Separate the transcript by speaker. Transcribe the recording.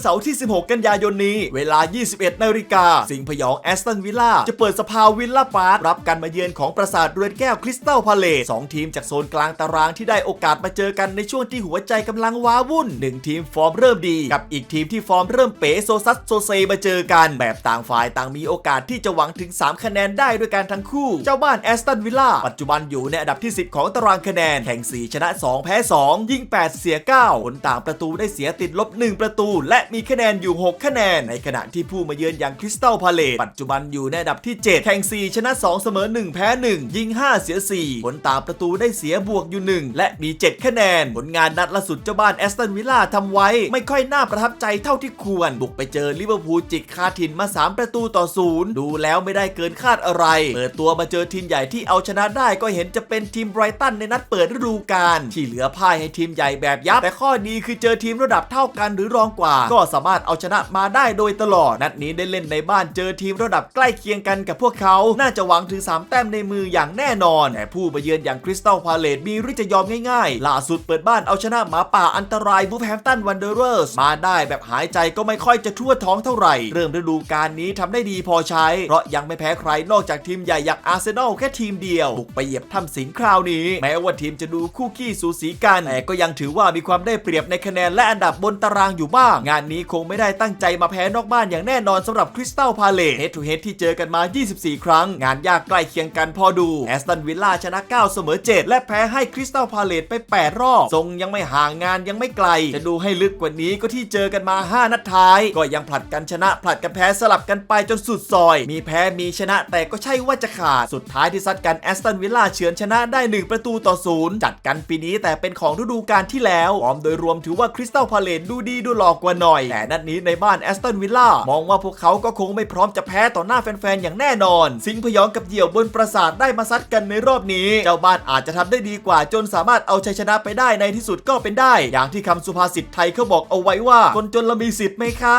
Speaker 1: เสาร์ที่ 16 กันยายนนี้ เวลา 21 นาฬิกา สิงห์พยองแอสตันวิลล่าจะเปิดสภาวิลล่าพาร์ครับการมาเยือนของปราสาทเรือนแก้วคริสตัลพาเลสสองทีมจากโซนกลางตารางที่ได้โอกาสมาเจอกันในช่วงที่หัวใจกำลังว้าวุ่นหนึ่งทีมฟอร์มเริ่มดี กับอีกทีมที่ฟอร์มเริ่มเป๋โซซัสโซเซมาเจอกัน แบบต่างฝ่ายต่างมีโอกาสที่จะหวังถึง 3 คะแนนได้ด้วยกันทั้งคู่ เจ้าบ้านแอสตันวิลล่าปัจจุบันอยู่ในอันดับที่ 10 ของตารางคะแนนแข่ง4ชนะ 2 แพ้ 2 ยิง 8 เสีย 9 ผลต่างประตูได้เสียติดลบ 1 ประตู และมีคะแนนอยู่ 6 คะแนน ในขณะที่ผู้มาเยือนอย่างคริสตัลพาเลตปัจจุบันอยู่ในอันดับที่ 7 แข่ง 4 ชนะ 2 เสมอ 1 แพ้ 1 ยิง 5 เสีย 4 ผลตางประตูได้เสียบวกอยู่ 1 และมี 7 คะแนน ผลงานนัดล่าสุดเจ้าบ้านแอสตันวิลล่าทำไว้ ไม่ค่อยน่าประทับใจเท่าที่ควร บุกไปเจอลิเวอร์พูลจิกคาถิ่นมา 3 ประตูต่อศูนย์ดูแล้วไม่ได้เกินคาดอะไร เปิดตัวมาเจอทีมใหญ่ที่เอาชนะได้ก็เห็นจะเป็นทีมไบรตันในนัดเปิดฤดูกาลที่เหลือพ่ายให้ทีมใหญ่แบบยับแต่ข้อดีคือเจอทีมระดับเท่ากันหรือรองกว่าก็สามารถเอาชนะมาได้โดยตลอด นัดนี้ได้เล่นในบ้านเจอทีมระดับใกล้เคียงกันกับพวกเขา น่าจะหวังถึง 3 แต้มในมืออย่างแน่นอน แต่ผู้มาเยือนอย่างคริสตัลพาเลตมีหรือจะยอมง่ายๆ ล่าสุดเปิดบ้านเอาชนะหมาป่าอันตรายบูฟแฮมตันวันเดอร์เรอร์สมาได้แบบหายใจก็ไม่ค่อยจะทั่วท้องเท่าไหร่ เริ่มฤดูกาลนี้ทำได้ดีพอใช้ เพราะยังไม่แพ้ใครนอกจากทีมใหญ่อย่างอาร์เซนอลแค่ทีมเดียวบุกไปเหยียบถ้ำสิงคราวนี้ แม้ว่าทีมจะดูคู่ขี้สูสีกันแต่ก็ยังถือว่ามีความได้เปรียบในคะแนนและอันดับบนตารางอยู่บ้าง งานนี้คงไม่ได้ตั้งใจมาแพ้นอกบ้านอย่างแน่นอนสำหรับคริสตัลพาเลตเฮดทูเฮดที่เจอกันมา 24 ครั้ง งานยากใกล้เคียงกันพอดูแอสตันวิลล่าชนะ 9 เสมอ 7 และแพ้ให้คริสตัลพาเลตไป 8 รอบ ทรงยังไม่ห่างงานยังไม่ไกล จะดูให้ลึกกว่านี้ก็ที่เจอกันมา 5 นัดท้าย ก็ยังผลัดกันชนะผลัดกันแพ้สลับกันไปจนสุดซอย มีแพ้มีชนะแต่ก็ใช่ว่าจะขาด สุดท้ายที่ซัดกันแอสตันวิลล่าเฉือนชนะได้ 1 ประตูต่อศูนย์จัดกันปีนี้แต่เป็นของฤดูกาลที่แล้วฟอร์มโดยรวมถือว่าคริสตัลพาเลตดูดีดูหลอกกว่าหน่อยแต่นัดนี้ในบ้านแอสตันวิลล่ามองว่าพวกเขาก็คงไม่พร้อมจะแพ้ต่อหน้าแฟนๆอย่างแน่นอน สิงห์พยองกับเดี่ยวบนปราสาทได้มาซัดกันในรอบนี้ เจ้าบ้านอาจจะทำได้ดีกว่าจนสามารถเอาชัยชนะไปได้ในที่สุดก็เป็นได้ อย่างที่คำสุภาษิตไทยเขาบอกเอาไว้ว่าคนจนละมีสิทธิ์ไหมคะ